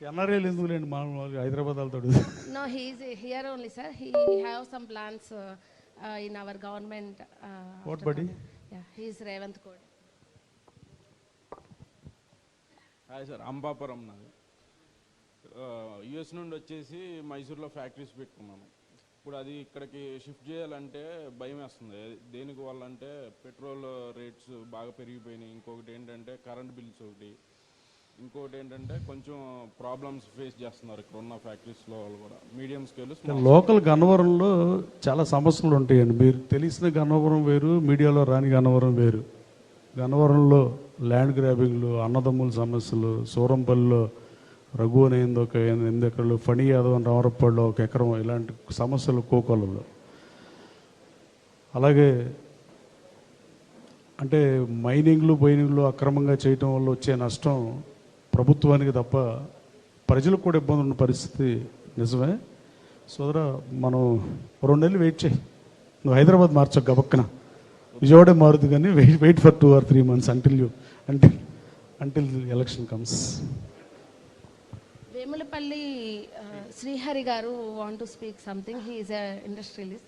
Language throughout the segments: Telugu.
ఎన్ఆర్ఐలు ఎందుకు లేండి మామూలు హైదరాబాద్ వెళ్తాడు No, he is here only, sir. He have some plans uh, uh, in our government. Uh, What after buddy? coming. Yeah, he is Revant Code. Hi sir Ambapuram నాది యుఎస్ నుండి వచ్చేసి మైసూర్లో ఫ్యాక్టరీస్ పెట్టుకున్నాను ఇప్పుడు అది ఇక్కడికి షిఫ్ట్ చేయాలంటే భయం వేస్తుంది దేనికి వల్ల అంటే పెట్రోల్ రేట్స్ బాగా పెరిగిపోయినాయి ఇంకొకటి ఏంటంటే కరెంట్ బిల్స్ ఒకటి ఇంకోటి ఏంటంటే కొంచెం ప్రాబ్లమ్స్ ఫేస్ చేస్తున్నారు ఇక్కడ ఉన్న ఫ్యాక్టరీస్లో వాళ్ళు కూడా. మీడియం స్కేల్ లోకల్ గన్నవరంలో చాలా సమస్యలు ఉంటాయండి. మీరు తెలిసిన గన్నవరం వేరు మీడియాలో రాని గన్నవరం వేరు. గన్నవరంలో ల్యాండ్ గ్రాబింగ్లు అన్నదమ్ముల సమస్యలు సూరంపల్లిలో రఘు అని ఒక ఎనిమిది ఎకరాలు ఫణి యాదవ్ అని రామరప్పల్లో ఒక ఎకరం ఇలాంటి సమస్యలు కోకొలలో అలాగే అంటే మైనింగ్లు బైనింగ్లు అక్రమంగా చేయటం వల్ల వచ్చే నష్టం ప్రభుత్వానికి తప్ప ప్రజలకు కూడా ఇబ్బంది ఉన్న పరిస్థితి నిజమే. సోదరా మనం రెండు నెలలు వెయిట్ చేయి. నువ్వు హైదరాబాద్ మార్చకు గబక్కన. విజయవాడే మారుదు కానీ wait wait for two or three months until you until until election comes Garu want to speak something. He is a industrialist.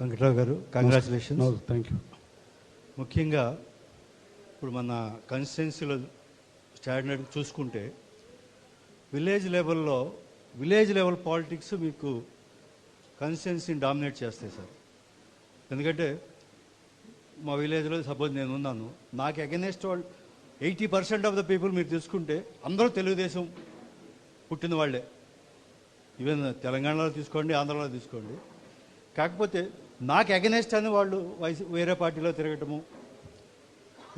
Venkatrao garu congratulations thank you ముఖ్యంగా ఇప్పుడు మన కన్స్టిట్యున్సీలో స్టాండర్డ్ చూసుకుంటే విలేజ్ లెవెల్లో విలేజ్ లెవెల్ పాలిటిక్స్ మీకు కన్స్టిట్యున్సీని డామినేట్ చేస్తాయి సార్. ఎందుకంటే మా విలేజ్లో సపోజ్ నేను ఉన్నాను నాకు అగెనెస్ట్ వాళ్ళు eighty percent of the people మీరు తీసుకుంటే అందరూ తెలుగుదేశం పుట్టిన వాళ్ళే. ఈవెన్ తెలంగాణలో తీసుకోండి ఆంధ్రాలో తీసుకోండి. కాకపోతే నాకు అగెనెస్ట్ అని వాళ్ళు వైస్ వేరే పార్టీలో తిరగటము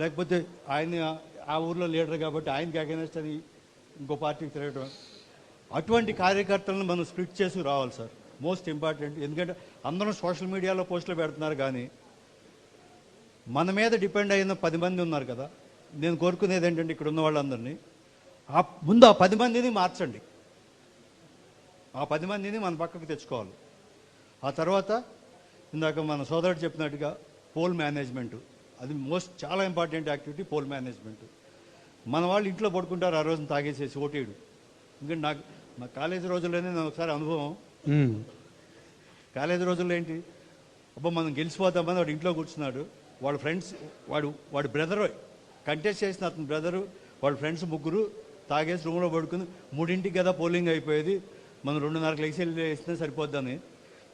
లేకపోతే ఆయన ఆ ఊర్లో లీడర్ కాబట్టి ఆయనకి అగెనెస్ట్ అని ఇంకో పార్టీకి తిరగడం అటువంటి కార్యకర్తలను మనం స్ప్లిట్ చేసి రావాలి సార్. మోస్ట్ ఇంపార్టెంట్ ఎందుకంటే అందరం సోషల్ మీడియాలో పోస్టులు పెడుతున్నారు కానీ మన మీద డిపెండ్ అయిన పది మంది ఉన్నారు కదా. నేను కోరుకునేది ఏంటంటే ఇక్కడ ఉన్న వాళ్ళందరినీ. ఆ ముందు ఆ పది మందిని మార్చండి. ఆ పది మందిని మన పక్కకు తెచ్చుకోవాలి. ఆ తర్వాత ఇందాక మన సోదరుడు చెప్పినట్టుగా పోల్ మేనేజ్మెంట్ అది మోస్ట్ చాలా ఇంపార్టెంట్ యాక్టివిటీ పోల్ మేనేజ్మెంట్. మన వాళ్ళు ఇంట్లో పడుకుంటారు ఆ రోజున తాగేసేసి ఓటేయడు. ఎందుకంటే నాకు నా కాలేజీ రోజుల్లోనే నేను ఒకసారి అనుభవం. కాలేజీ రోజుల్లో ఏంటి? అబ్బా మనం గెలిచిపోతామని వాడు ఇంట్లో కూర్చున్నాడు. వాళ్ళ ఫ్రెండ్స్ వాడు వాడి బ్రదర్ కంటెస్ట్ చేసిన అతని బ్రదరు వాళ్ళ ఫ్రెండ్స్ ముగ్గురు తాగేసి రూమ్లో పడుకుని మూడింటికి కదా పోలింగ్ అయిపోయేది. మనం రెండున్నరకు లెగ్స్ వెళ్ళి వేసినా సరిపోద్దని.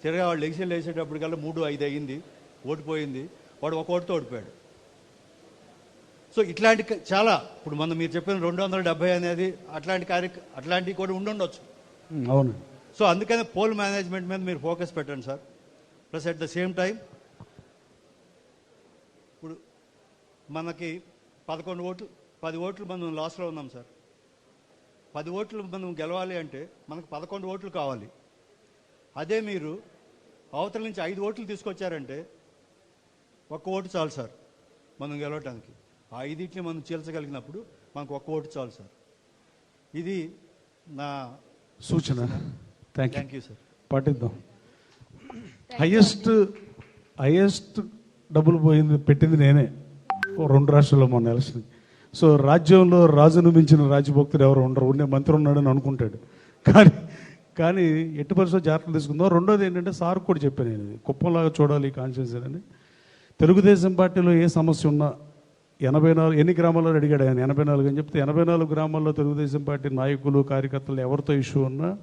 తిరగా వాళ్ళు లెగ్స్ వెళ్ళి వేసేటప్పటికల్లా మూడు ఐదు అయ్యింది. ఓడిపోయింది. వాడు ఒక ఓటుతో ఓడిపోయాడు. సో ఇట్లాంటి చాలా ఇప్పుడు మనం మీరు చెప్పిన రెండు వందల డెబ్బై అనేది అట్లాంటి కార్య అట్లాంటివి కూడా ఉండుండొచ్చు. అవును. సో అందుకనే పోల్ మేనేజ్మెంట్ మీద మీరు ఫోకస్ పెట్టండి sir. Plus at the same time ఇప్పుడు మనకి పదకొండు ఓట్లు పది ఓట్లు మనం లాస్లో ఉన్నాం సార్. పది ఓట్లు మనం గెలవాలి అంటే మనకు పదకొండు ఓట్లు కావాలి. అదే మీరు అవతల నుంచి ఐదు ఓట్లు తీసుకొచ్చారంటే ఒక్క ఓటు చాలు సార్. మనం గెలవటానికి. ఆ ఐదింటిని మనం చీల్చగలిగినప్పుడు మనకు ఒక్క ఓటు చాలు సార్. ఇది నా సూచన. Thank you thank you sir పాటిద్దాం హైయెస్ట్ హైయెస్ట్ డబ్బులు పోయింది పెట్టింది నేనే. ఓ రెండు రాష్ట్రాల్లో మొన్న ఎలక్షన్. సో రాజ్యంలో రాజును మించిన రాజ్యభక్తుడు ఎవరు ఉండరు. ఉండే మంత్రి ఉన్నాడని అనుకుంటాడు. కానీ కానీ ఎట్టి పరిస్థితుల్లో జాగ్రత్తలు తీసుకుందాం. రెండోది ఏంటంటే సార్ కూడా చెప్పాను నేను. కుప్పంలాగా చూడాలి కాన్షియస్ అని. తెలుగుదేశం పార్టీలో ఏ సమస్య ఉన్నా ఎనభై నాలుగు ఎన్ని గ్రామాల్లో అడిగాడు ఆయన? ఎనభై నాలుగు అని చెప్తే ఎనభై నాలుగు గ్రామాల్లో తెలుగుదేశం పార్టీ నాయకులు కార్యకర్తలు ఎవరితో ఇష్యూ ఉన్నా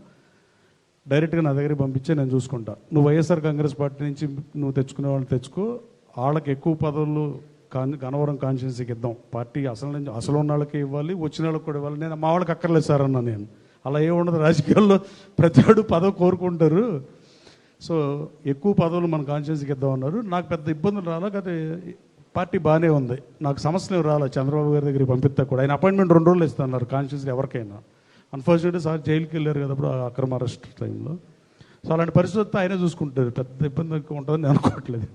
డైరెక్ట్గా నా దగ్గరికి పంపించే నేను చూసుకుంటా. నువ్వు వైఎస్ఆర్ కాంగ్రెస్ పార్టీ నుంచి నువ్వు తెచ్చుకునే వాళ్ళని తెచ్చుకో. వాళ్ళకి ఎక్కువ పదవులు కాన్ గనవరం కాన్స్టిట్యున్సీకి ఇద్దాం. పార్టీ అసలు నుంచి అసలు ఉన్న వాళ్ళకి ఇవ్వాలి వచ్చిన వాళ్ళకి కూడా ఇవ్వాలి. నేను మా వాళ్ళకి అక్కర్లేదు సార్ అన్నా నేను. అలా ఏముండదు. రాజకీయాల్లో ప్రతి వాడు పదవి కోరుకుంటారు. సో ఎక్కువ పదవులు మన కాన్స్టిట్యున్సీకి ఇద్దాం ఉన్నారు నాకు పెద్ద ఇబ్బందులు రాలా కానీ పార్టీ బాగానే ఉంది. నాకు సమస్యలు రాలే రాలా? చంద్రబాబు గారి దగ్గరికి పంపిస్తా కూడా. ఆయన అపాయింట్మెంట్ రెండు రోజులు ఇస్తున్నారు కాన్స్టిట్యున్సీ ఎవరికైనా. అన్ఫార్చునేట్లీ సార్ జైలుకి వెళ్ళారు కదా అప్పుడు అక్రమ అరెస్ట్ టైంలో సో అలాంటి పరిస్థితి ఆయనే చూసుకుంటారు. పెద్ద ఇబ్బంది ఉంటుందని నేను అనుకోవట్లేదు.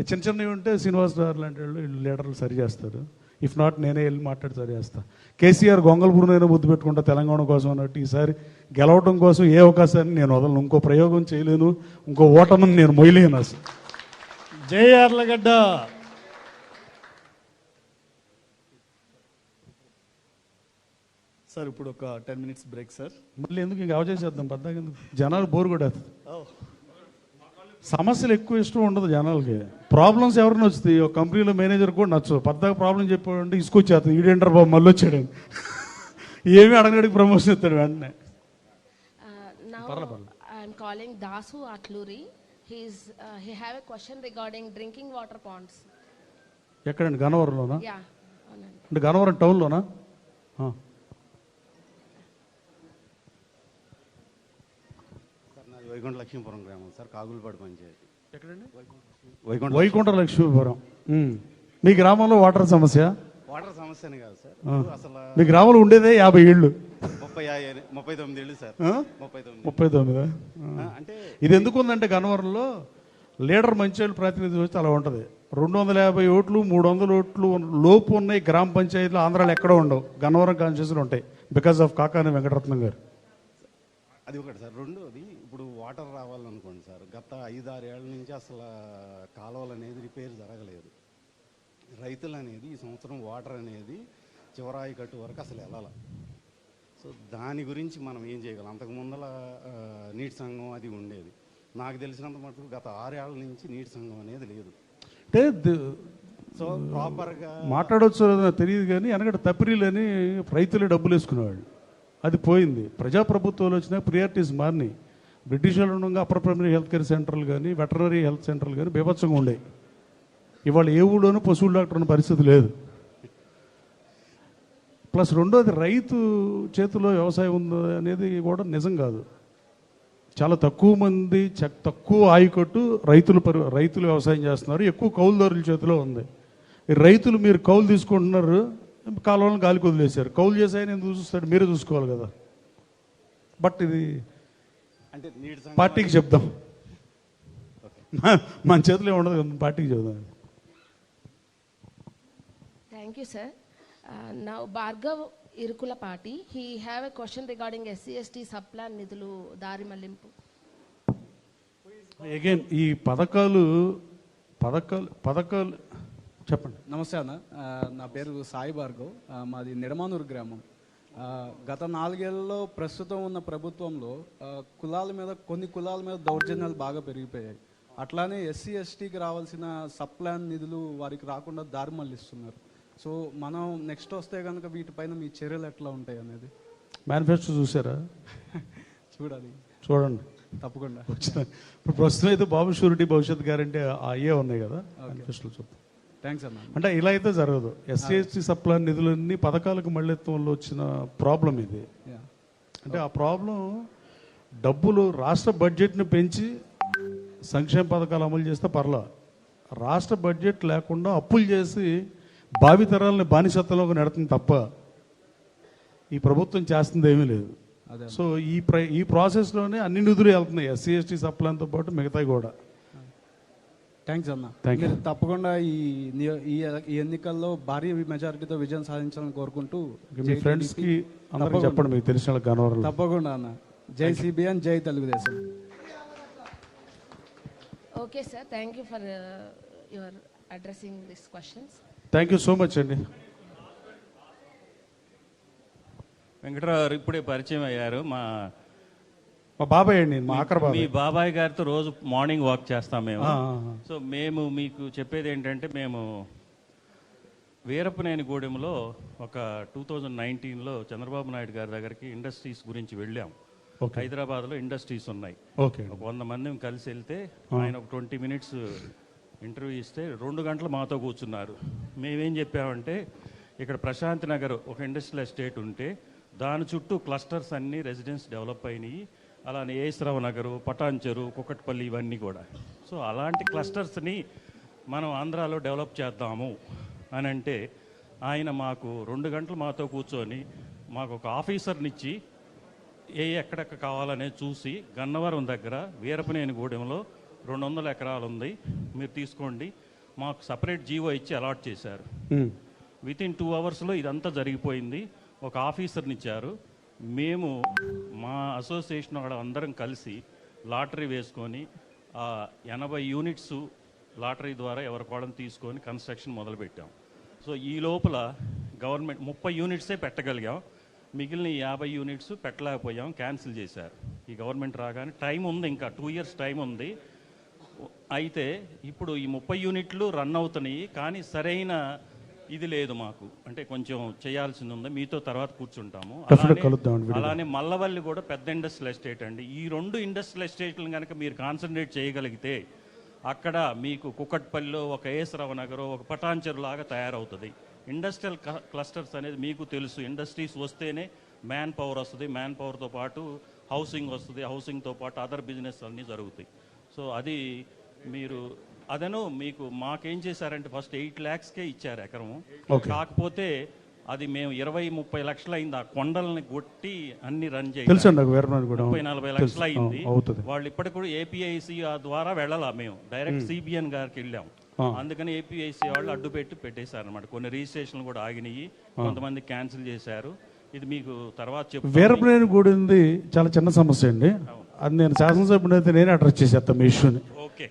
ఈ చిన్న చిన్నవి ఉంటే శ్రీనివాస్ గారు లాంటి వాళ్ళు లీడర్లు సరి చేస్తారు. ఇఫ్ నాట్ నేనే వెళ్ళి మాట్లాడి చేస్తా కేసీఆర్ గొంగళపూర్నైనా ముద్దు పెట్టుకుంటా తెలంగాణ కోసం అన్నట్టు ఈసారి గెలవడం కోసం ఏ అవకాశాన్ని నేను వదలను. ఇంకో ప్రయోగం చేయలేను ఇంకో ఓటమిని నేను మొయ్యలేను అసలు. జై యార్లగడ్డ. సార్ ఇప్పుడు ఒక టెన్ మినిట్స్ బ్రేక్ సార్. మళ్ళీ ఎందుకు ఇంకా అవచేసేద్దాం? పద్దాక ఎందుకు? జనాలు బోర్ కూడా సమస్యలు ఎక్కువ ఇష్టం ఉండదు జనాలకి. ప్రాబ్లమ్స్ ఎవరిని వస్తాయి ఒక కంపెనీలో మేనేజర్ కూడా నచ్చు పద్దాక ప్రాబ్లం చెప్పాడంటే ఇసుకొచ్చేస్తాడు ఈడేంటర్ బాబు మళ్ళీ వచ్చాడు ఏమీ అడగడికి ప్రమోషన్ ఇస్తాడు వెంటనే. Calling Dasu Atluri. He's uh, he have a question regarding drinking water ponds. ఎక్కడండి? గన్నవరంలోనా. అవునండి. అంటే గన్నవరం టౌన్లోనా ఆ. సార్ నాది వైకుంఠ లక్ష్మీపురం గ్రామం సార్ కాగులపాడు పంచాయతీ. ఎక్కడండి? వైకుంఠ వైకుంఠ లక్ష్మీపురం. మీ గ్రామంలో వాటర్ సమస్య? వాటర్ సమస్యనే కాదు సార్. అసలు మీ గ్రామంలో ఉండేదే యాభై ఏళ్ళు. ముప్పై ముప్పై తొమ్మిది ఏళ్ళు సార్? ముప్పై తొమ్మిది ముప్పై తొమ్మిదా అంటే ఇది ఎందుకు ఉందంటే గన్నవరంలో లీడర్ మంచి ప్రాతినిధ్యం వస్తే అలా ఉంటుంది. రెండు వందల యాభై ఓట్లు మూడు వందల ఓట్లు లోపు ఉన్నాయి గ్రామ పంచాయతీలు ఆంధ్రాలో ఎక్కడో ఉండవు. గన్నవరం కాన్స్టిట్యూన్సీలు ఉంటాయి. బికాస్ ఆఫ్ కాకాని వెంకటరత్నం గారు. అది ఒకటి సార్. రెండోది ఇప్పుడు వాటర్ రావాలనుకోండి సార్ గత ఐదారు ఏళ్ళ నుంచి అసలు కాలువలు అనేది రిపేర్ జరగలేదు. రైతులు అనేది ఈ సంవత్సరం వాటర్ అనేది చివరాయి కట్టు వరకు అసలు వెళ్ళాల. సో దాని గురించి మనం ఏం చేయగలం? అంతకు ముందల నీటి సంఘం అది ఉండేది. నాకు తెలిసినంత మటుకు గత ఆరేళ్ళ నుంచి నీటి సంఘం అనేది లేదు. అంటే సో ప్రాపర్గా మాట్లాడవచ్చు తెలియదు కానీ వెనకటి తప్పిరీలని రైతులే డబ్బులు వేసుకునేవాళ్ళు అది పోయింది. ప్రజాప్రభుత్వాలు వచ్చినా ప్రియారిటీస్ మారినాయి. బ్రిటిష్ వాళ్ళు ఉండగా అప్పర్ ప్రైమరీ హెల్త్ కేర్ సెంటర్లు కానీ వెటనరీ హెల్త్ సెంటర్లు కానీ బీభత్సంగా ఉండేవి ఇవాళ ఏ ఊళ్ళోనూ పశువుల డాక్టర్ ఉన్న పరిస్థితి లేదు. ప్లస్ రెండోది రైతు చేతిలో వ్యవసాయం ఉంది అనేది కూడా నిజం కాదు. చాలా తక్కువ మంది తక్కువ ఆయకట్టు రైతులు పరి రైతులు వ్యవసాయం చేస్తున్నారు. ఎక్కువ కౌలుదారుల చేతిలో ఉంది. రైతులు మీరు కౌలు తీసుకుంటున్నారు కాలువలను గాలికి వదిలేశారు. కౌలు చేసి ఆయన ఎందుకు చూస్తాడు? మీరే చూసుకోవాలి కదా. బట్ ఇది అంటే పార్టీకి చెప్దాం. మా- మన చేతిలో ఉండదు కదా పార్టీకి చెప్దాం. Thank you, sir. Uh, now Bhargav Irkulapati, he have a question regarding SCST subplan నిధులు దారి మళ్ళింపు. అగైన్ ఈ పథకాలు పథకాలు పథకాలు చెప్పండి. నమస్తే అన్న. నా పేరు సాయి భార్గవ్. మాది నిడమానూరు గ్రామం. గత నాలుగేళ్ళలో ప్రస్తుతం ఉన్న ప్రభుత్వంలో కులాల మీద కొన్ని కులాల మీద దౌర్జన్యాలు బాగా పెరిగిపోయాయి. అట్లానే ఎస్సీ ఎస్టీకి రావాల్సిన సప్లాన్ నిధులు వారికి రాకుండా దారి మళ్ళిస్తున్నారు. సో మనం నెక్స్ట్ వస్తే కనుక వీటిపైన మీ చర్యలు ఎట్లా ఉంటాయి అనేది? మేనిఫెస్టో చూసారా? చూడాలి. చూడండి. తప్పకుండా. ఇప్పుడు ప్రస్తుతం అయితే బాబు షూరిటీ భవిష్యత్ గ్యారంటీ అయ్యే ఉన్నాయి కదా. మేనిఫెస్టోలో చూద్దాం థ్యాంక్స్ అన్న. అంటే ఇలా అయితే జరగదు. ఎస్సీ ఎస్టీ నిధులన్నీ పథకాలకు మళ్ళెత్తం వల్ల వచ్చిన ప్రాబ్లం ఇది. అంటే ఆ ప్రాబ్లం డబ్బులు రాష్ట్ర బడ్జెట్ని పెంచి సంక్షేమ పథకాలు అమలు చేస్తే పర్లా. రాష్ట్ర బడ్జెట్ లేకుండా అప్పులు చేసి భావితరాలని బానిసత్వంలోకి నెడుతుంది తప్ప ఈ ప్రభుత్వం చేస్తుంది ఏమీ లేదు. సో ఈ ప్ర ఈ ప్రాసెస్లోనే అన్ని నిధులు వెళ్తున్నాయి. ఎస్సీ ఎస్టీ సప్లాన్తో పాటు మిగతాయి కూడా. థ్యాంక్స్ అన్న Thank you. మీరు తప్పకుండా ఈ ఈ ఎన్నికల్లో భారీ మెజారిటీతో విజయం సాధించాలని కోరుకుంటూ మీ ఫ్రెండ్స్కి అందరికి తప్పకుండా. చెప్పండి మీకు తెలిసిన తప్పకుండా అన్న జై సిబిఎన్ జై Telugu Desam sir. Thank you for uh, your addressing these questions. Thank you so much అండి వెంకటరావు గారు ఇప్పుడే పరిచయం అయ్యారు మా మా బాబాయ్ అండి మా ఆఖరి మీ బాబాయ్ బాబాయ్ గారితో రోజు మార్నింగ్ వాక్ చేస్తాం మేము. ఆ, ఆ, ఆ. సో మేము మీకు చెప్పేది ఏంటంటే మేము వీరపనేని గూడెంలో ఒక టూ థౌజండ్ నైన్టీన్లో చంద్రబాబు నాయుడు గారి దగ్గరికి ఇండస్ట్రీస్ గురించి వెళ్ళాం. ఓకే. హైదరాబాద్లో ఇండస్ట్రీస్ ఉన్నాయి. ఓకే. ఒక వంద మంది కలిసి వెళ్తే ఆయన ఒక ట్వంటీ మినిట్స్ ఇంటర్వ్యూ ఇస్తే రెండు గంటలు మాతో కూర్చున్నారు. మేమేం చెప్పామంటే ఇక్కడ ప్రశాంత్ నగర్ ఒక ఇండస్ట్రియల్ ఎస్టేట్ ఉంటే దాని చుట్టూ క్లస్టర్స్ అన్నీ రెసిడెన్స్ డెవలప్ అయినాయి. అలానే ఏసరావు నగరు పటాన్చెరు కుక్కట్పల్లి ఇవన్నీ కూడా. సో అలాంటి క్లస్టర్స్ని మనం ఆంధ్రాలో డెవలప్ చేద్దాము అని అంటే ఆయన మాకు రెండు గంటలు మాతో కూర్చొని మాకు ఒక ఆఫీసర్నిచ్చి ఏ ఎక్కడెక్కడ కావాలనేది చూసి గన్నవరం దగ్గర వీరపనేని గూడెంలో రెండు వందల ఎకరాలు ఉంది మీరు తీసుకోండి. మాకు సపరేట్ జీవో ఇచ్చి అలాట్ చేశారు. విత్ ఇన్ టూ అవర్స్లో ఇదంతా జరిగిపోయింది. ఒక ఆఫీసర్ని ఇచ్చారు మేము మా అసోసియేషన్ అక్కడ అందరం కలిసి లాటరీ వేసుకొని ఎనభై యూనిట్స్ లాటరీ ద్వారా ఎవరి వాళ్ళని తీసుకొని కన్స్ట్రక్షన్ మొదలుపెట్టాం. సో ఈ లోపల గవర్నమెంట్ ముప్పై యూనిట్సే పెట్టగలిగాం. మిగిలిన యాభై యూనిట్స్ పెట్టలేకపోయాం క్యాన్సిల్ చేశారు. ఈ గవర్నమెంట్ రాగానే టైం ఉంది ఇంకా టూ ఇయర్స్ టైం ఉంది. అయితే ఇప్పుడు ఈ ముప్పై యూనిట్లు రన్ అవుతున్నాయి కానీ సరైన ఇది లేదు మాకు. అంటే కొంచెం చేయాల్సింది ఉంది మీతో తర్వాత కూర్చుంటాము. అలానే- మల్లవల్లి కూడా పెద్ద ఇండస్ట్రియల్ ఎస్టేట్ అండి. ఈ రెండు ఇండస్ట్రియల్ ఎస్టేట్లను కనుక మీరు కాన్సన్ట్రేట్ చేయగలిగితే అక్కడ మీకు కుకట్పల్లిలో ఒక ఏసరావు నగరం ఒక పటాన్చెరు లాగా తయారవుతుంది. ఇండస్ట్రియల్ క్లస్టర్స్ అనేది మీకు తెలుసు. ఇండస్ట్రీస్ వస్తేనే మ్యాన్ పవర్ వస్తుంది. మ్యాన్ పవర్తో పాటు హౌసింగ్ వస్తుంది. హౌసింగ్తో పాటు అదర్ బిజినెస్ అన్నీ జరుగుతాయి. సో అది మీరు అదను మీకు మాకేం చేశారంటే ఫస్ట్ ఎయిట్ ల్యాక్స్కే ఇచ్చారు ఎకరం కాకపోతే అది మేము ఇరవై ముప్పై లక్షలు అయింది ఆ కొండల్ని కొట్టి అన్ని రన్ చేయాలి ముప్పై నలభై లక్షలు అయింది వాళ్ళు ఇప్పటికి కూడా ఏపీఐసి ద్వారా వెళ్ళాలా మేము. డైరెక్ట్ సిబిఎన్ గారికి వెళ్ళాం. అందుకని ఏపీఐసి వాళ్ళు అడ్డు పెట్టి పెట్టేశారు అనమాట కొన్ని రిజిస్ట్రేషన్లు కూడా ఆగినాయి. కొంతమంది క్యాన్సిల్ చేశారు. ఇది మీకు తర్వాత చెప్తాను. వీరబ్రేని కూడింది చాలా చిన్న సమస్య అండి. అది నేను శాసనసభ్యుని అయితే నేనే అడ్రస్ చేసేస్తాను మీ ఇష్యూని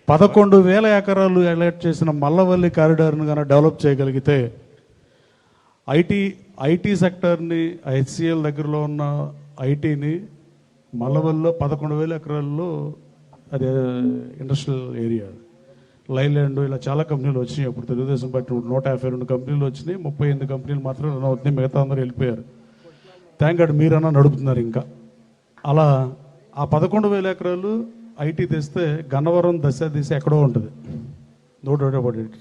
పదకొండు వేల ఎకరాలు ఎలర్ట్ చేసిన మల్లవల్లి కారిడార్ను కనుక డెవలప్ చేయగలిగితే ఐటీ ఐటీ సెక్టర్ని హెచ్సిఎల్ దగ్గరలో ఉన్న ఐటీని మల్లవల్లిలో పదకొండు వేల ఎకరాల్లో అదే ఇండస్ట్రియల్ ఏరియా లైలాండ్ ఇలా చాలా కంపెనీలు వచ్చినాయి. అప్పుడు తెలుగుదేశం పార్టీ నూట యాభై రెండు కంపెనీలు వచ్చినాయి. ముప్పై ఎనిమిది కంపెనీలు మాత్రం రన్ అవుతున్నాయి. మిగతా అందరూ వెళ్ళిపోయారు. థ్యాంక్ గాడ్ మీరన్నా నడుపుతున్నారు ఇంకా. అలా ఆ పదకొండు వేల ఎకరాలు ఐటీ తెస్తే గన్నవరం దశ దిశ ఎక్కడో ఉంటుంది. No doubt about it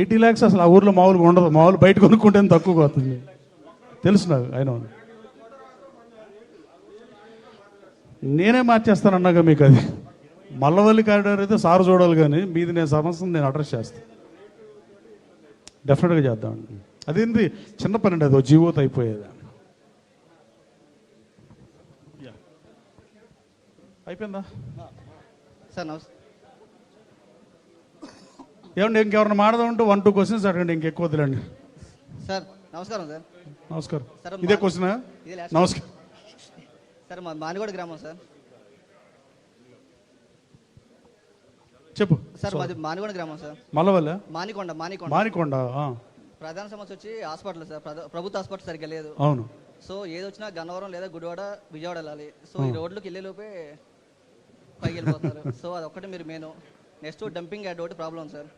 eighty lakhs అసలు ఆ ఊర్లో మామూలుగా ఉండదు. మామూలు బయట కొనుక్కుంటే తక్కువ అవుతుంది తెలుసు నాకు ఆయన నేనే మార్చేస్తానన్నాగా మీకు అది. మల్లవల్లి కారిడార్ అయితే సారు చూడాలి కానీ మీది నేను సమస్యను నేను అడ్రస్ చేస్తాను డెఫినెట్గా చేద్దామండి అదేంటి చిన్న పని అండి అది జీవోతో అయిపోయేది. అయిపోయిందా? సార్ నమస్తే ఏమండి ఇంకెవరైనా మాడదాం ఉంటే వన్ టూ క్వశ్చన్స్ అడగండి ఇంకెక్కువ వదిలేండి సార్ నమస్కారం సార్. నమస్కారం. ఇదే క్వశ్చనా నమస్కారం. సార్ మా మానిగోడ గ్రామం సార్. చెప్పు. సార్ మాది మానిగొండ గ్రామం సార్. మల్లవల్ల? మానికొండ మానికొండ. మానికొండ ప్రధాన సమస్య వచ్చి హాస్పిటల్ సార్. ప్రభుత్వ హాస్పిటల్ సరిగ్గా లేదు. అవును. సో ఏది వచ్చినా గన్నవరం లేదా గుడివాడ విజయవాడ వెళ్ళాలి. సో ఈ రోడ్లకు వెళ్ళే లోపే పైకి వెళ్ళిపోతున్నారు. సో అది ఒక్కటి మీరు మెయిన్. నెక్స్ట్ డంపింగ్ యాడ్ ఒకటి ప్రాబ్లం సార్.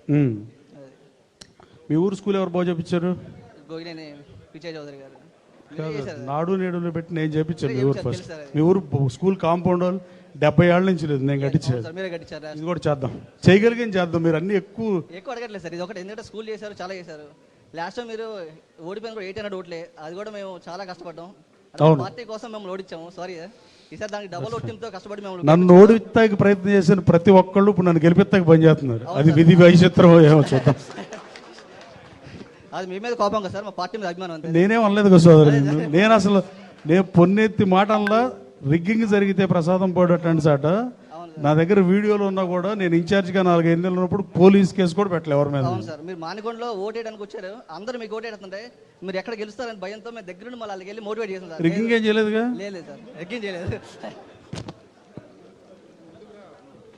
మీ ఊరు స్కూల్ ఎవరు బాగా చెప్పించారు గోగినేని విజయ్ చౌదరి గారు. నాడు నేడులో పెట్టి నేను చేపించాను మీ ఊరు ఫస్ట్. మీ ఊరు స్కూల్ కాంపౌండ్ వాళ్ళు డెబ్బై ఏళ్ళ నుంచి లేదు నేను కట్టించాను సార్ మీరే కట్టించారు? ఇది కూడా చేద్దాం. చేయగలిగేం చేద్దాం మీరు అన్ని ఎక్కువ ఎక్కువ అడగట్లేదు సార్ ఇది ఒకటి ఎందుకంటే స్కూల్ చేశారు చాలా చేశారు. లాస్ట్ టైం మీరు ఓడిపోయిన కూడా ఎయిట్ హండ్రెడ్ ఓట్లే అది కూడా మేము చాలా కష్టపడ్డాం. పార్టీ కోసం మేము ఓడిచ్చాము సారీ ఈసారి దానికి డబుల్ ఓటింగ్తో కష్టపడి మేము నన్ను ఓడిస్తాకి ప్రయత్నం చేసిన ప్రతి ఒక్కళ్ళు ఇప్పుడు నన్ను గెలిపిస్తాకి పనిచేస్తున్నారు. అది విధి వైచిత్రం ఏమో చూద్దాం. అది మీ మీద కోపం కదా సార్? మా పార్టీ మీద అభిమానం అంతే. నేనేం అనలేదు కదా సోదరు. నేను అసలు నేను పొన్నెత్తి మాటల్లో రిగ్గింగ్ జరిగితే ప్రసాదం పోయేటట్టు సాట. నా దగ్గర వీడియోలు ఉన్నా కూడా నేను ఇన్ఛార్జ్గా నాలుగైదు నెలలు ఉన్నప్పుడు పోలీస్ కేసు కూడా పెట్టలే ఎవరి మీద. అవును సార్. మీరు మానికొండలో ఓటేయడానికి వచ్చారు. అందరూ మీకు ఓటేస్తుంటే మీరు ఎక్కడ గెలుస్తారని భయంతో మేము దగ్గర నుండి మళ్ళీ వాళ్ళకి వెళ్ళి మోటివేట్ చేసాం సార్. రిగ్గింగ్ ఏం చేయలేదుగా? లేదు సార్. ఎగ్గింగ్ చేయలేదు.